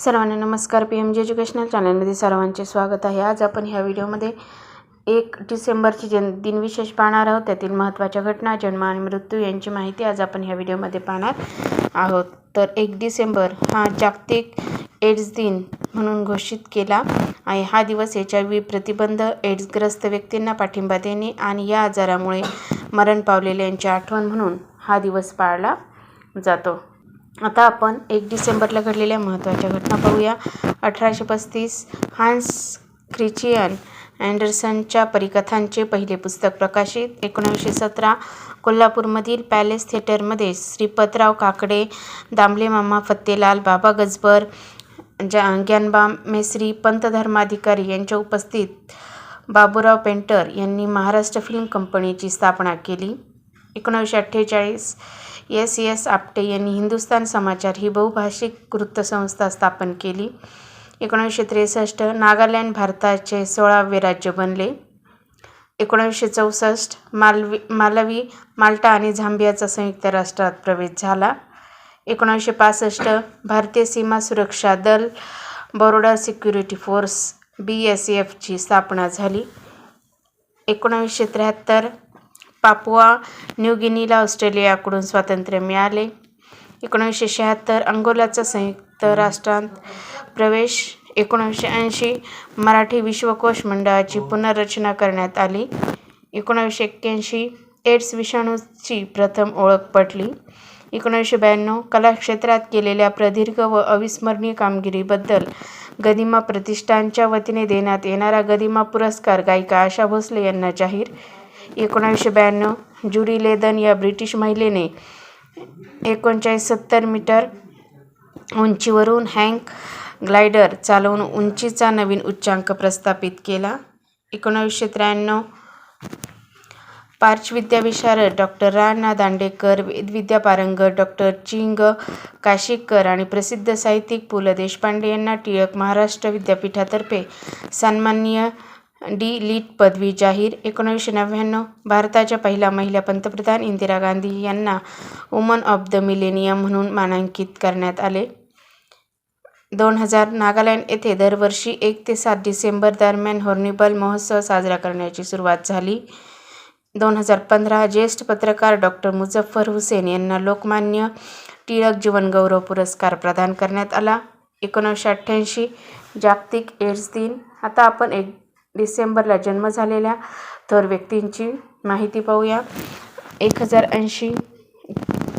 सर्वांना नमस्कार. P M G educational चॅनलमध्ये सर्वांचे स्वागत आहे. आज आपण ह्या व्हिडिओमध्ये एक डिसेंबरची जन दिनविशेष पाहणार आहोत. त्यातील महत्त्वाच्या घटना जन्म आणि मृत्यू यांची माहिती आज आपण ह्या व्हिडिओमध्ये पाहणार आहोत. तर एक डिसेंबर हा जागतिक एड्स दिन म्हणून घोषित केला आहे. हा दिवस एच आय व्ही प्रतिबंध एड्सग्रस्त व्यक्तींना पाठिंबा देणे आणि या आजारामुळे मरण पावलेल्यांची आठवण म्हणून हा दिवस पाळला जातो. आता आपण एक डिसेंबरला घडलेल्या महत्त्वाच्या घटना पाहूया. अठराशे पस्तीस हान्स ख्रिचियन अँडरसनच्या परिकथांचे पहिले पुस्तक प्रकाशित. एकोणीसशे सतरा कोल्हापूरमधील पॅलेस थिएटरमध्ये श्रीपतराव काकडे दामले मामा फत्तेलाल बाबा गजबर जा ज्ञानबा मेसरी पंतधर्माधिकारी यांच्या उपस्थित बाबूराव पेंटर यांनी महाराष्ट्र फिल्म कंपनीची स्थापना केली. एकोणीसशे अठ्ठेचाळीस एस एस आपटे यांनी हिंदुस्तान समाचार ही बहुभाषिक वृत्तसंस्था स्थापन केली. एकोणीसशे त्रेसष्ट नागालँड भारताचे सोळावे राज्य बनले. एकोणीसशे चौसष्ट मालवी मालवी माल्टा आणि झांबियाचा संयुक्त राष्ट्रात प्रवेश झाला. एकोणीसशे पासष्ट भारतीय सीमा सुरक्षा दल border security force B S एफची स्थापना झाली. एकोणीसशे त्र्याहत्तर पापुआ न्यू गिनीला ऑस्ट्रेलियाकडून स्वातंत्र्य मिळाले. एकोणीसशे शहात्तर अंगोलाचा संयुक्त राष्ट्रांत प्रवेश एकोणीसशे ऐंशी मराठी विश्वकोश मंडळाची पुनर्रचना करण्यात आली. एकोणीसशे एक्क्याऐंशी एड्स विषाणूची प्रथम ओळख पटली. एकोणीसशे ब्याण्णव कलाक्षेत्रात केलेल्या प्रदीर्घ व अविस्मरणीय कामगिरीबद्दल गदिमा प्रतिष्ठानच्या वतीने देण्यात येणारा गदिमा पुरस्कार गायिका आशा भोसले यांना जाहीर एकोणावीसशे ब्याण्णव ज्युडी लेदन या ब्रिटिश महिलेने एकोणचाळीस सत्तर मीटर उंचीवरून हँक ग्लायडर चालवून उंचीचा नवीन उच्चांक प्रस्थापित केला. एकोणावीसशे त्र्याण्णव पार्श्वविद्याविशारद डॉक्टर राणा दांडेकर वेदविद्या पारंगत डॉक्टर चिंग काशीकर आणि प्रसिद्ध साहित्यिक पु. ल. देशपांडे यांना टिळक महाराष्ट्र विद्यापीठातर्फे सन्माननीय डी. लिट पदवी जाहीर. एकोणीसशे नव्याण्णव भारताच्या पहिल्या महिला पंतप्रधान इंदिरा गांधी यांना वुमन ऑफ द मिलेनियम म्हणून मानांकित करण्यात आले. दोन हजार नागालँड येथे दरवर्षी एक ते सात डिसेंबर दरम्यान हॉर्निबल महोत्सव साजरा करण्याची सुरुवात झाली. दोन हजार पंधरा ज्येष्ठ पत्रकार डॉक्टर मुझफ्फर हुसेन यांना लोकमान्य टिळक जीवनगौरव पुरस्कार प्रदान करण्यात आला. एकोणीसशे अठ्ठ्याऐंशी जागतिक एड्स दिन. आता आपण एक डिसेंबरला जन्म झालेल्या थोर व्यक्तींची माहिती पाहूया. एक हजार ऐंशी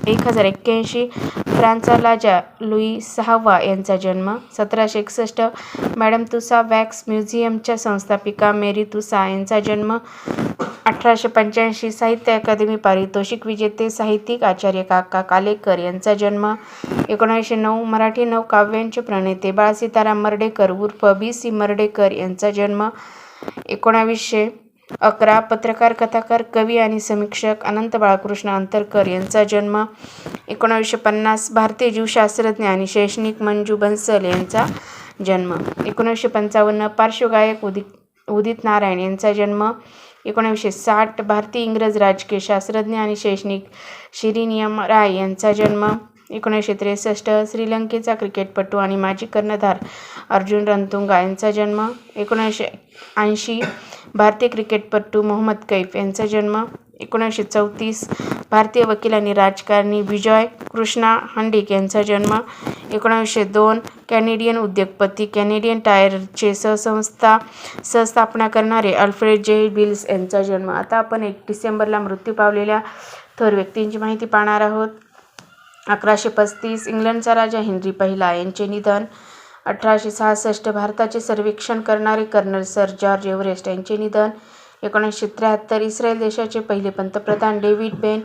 एक हजार एक्क्याऐंशी फ्रान्सचा लाजा लुई सहावा यांचा जन्म. सतराशे एकसष्ट मॅडम तुसा वॅक्स म्युझियमच्या संस्थापिका मेरी तुसा यांचा जन्म. अठराशे पंच्याऐंशी साहित्य अकादमी पारितोषिक विजेते साहित्यिक आचार्य काका कालेकर यांचा जन्म. एकोणीसशे नऊ मराठी नवकाव्यांचे प्रणेते बाळ सीताराम मर्डेकर उर्फ बी सी मर्डेकर यांचा जन्म. एकोणावीसशे अकरा पत्रकार कथाकार कवी आणि समीक्षक अनंत बाळकृष्ण अंतरकर यांचा जन्म एकोणावीसशे पन्नास भारतीय जीवशास्त्रज्ञ आणि शैक्षणिक मंजू बन्सल यांचा जन्म. एकोणीसशे पंचावन्न पार्श्वगायक उदित उदित नारायण यांचा जन्म. एकोणावीसशे साठ भारतीय इंग्रज राजकीय शास्त्रज्ञ आणि शैक्षणिक शिरीनियम राय यांचा जन्म. एकोणीसशे त्रेसष्ट श्रीलंकेचा क्रिकेटपटू आणि माजी कर्णधार अर्जुन रणतुंगा यांचा जन्म एकोणीसशे ऐंशी भारतीय क्रिकेटपटू मोहम्मद कैफ यांचा जन्म एकोणीसशे चौतीस भारतीय वकील आणि राजकारणी विजय कृष्णा हंडिक यांचा जन्म एकोणीसशे दोन कॅनेडियन उद्योगपती कॅनेडियन टायरचे सहसंस्था सहस्थापना करणारे अल्फ्रेड जे. बिल्स यांचा जन्म. आता आपण एक डिसेंबरला मृत्यू पावलेल्या थोर व्यक्तींची माहिती पाहणार आहोत. अकराशे पस्तीस इंग्लंडचा राजा हेनरी पहिला. यांचे निधन अठराशे सहासष्ट भारताचे सर्वेक्षण करणारे कर्नल सर जॉर्ज एव्हरेस्ट यांचे निधन एकोणीसशे त्र्याहत्तर इस्रायल देशाचे पहिले पंतप्रधान डेव्हिड बेन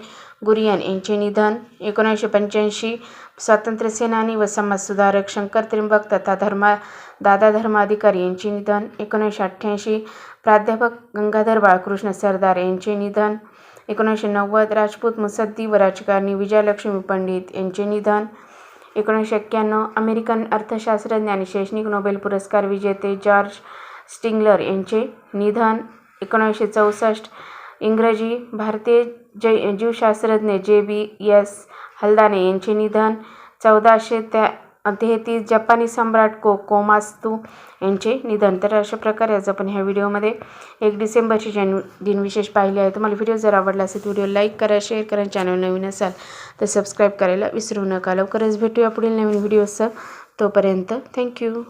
गुरियन यांचे निधन एकोणीसशे पंच्याऐंशी स्वातंत्र्य सेनानी व समाजसुधारक शंकर त्रिंबक तथा धर्मा दादा धर्माधिकारी यांचे निधन एकोणीसशे अठ्ठ्याऐंशी प्राध्यापक गंगाधर बाळकृष्ण सरदार यांचे निधन एकोणीसशे नव्वद राजपूत मुसद्दी व राजकारणी विजयलक्ष्मी पंडित यांचे निधन. एकोणीसशे एक्क्याण्णव अमेरिकन अर्थशास्त्रज्ञ आणि शैक्षणिक नोबेल पुरस्कार विजेते जॉर्ज स्टिंगलर यांचे निधन. एकोणीसशे चौसष्ट इंग्रजी भारतीय जै जीवशास्त्रज्ञ जे बी एस हल्दाने यांचे निधन. चौदाशे त्या ते ती जपानी सम्राट को कोमास्तू यांचे निधन. तर अशा प्रकारे आज आपण ह्या व्हिडिओमध्ये एक डिसेंबरची जन्म दिनविशेष पाहिले आहे. तुम्हाला व्हिडिओ जर आवडला असेल व्हिडिओ लाईक करा शेअर करा चॅनल नवीन असाल तर सबस्क्राईब करायला विसरू नका. लवकरच भेटूया पुढील नवीन व्हिडिओसह. तोपर्यंत थँक्यू.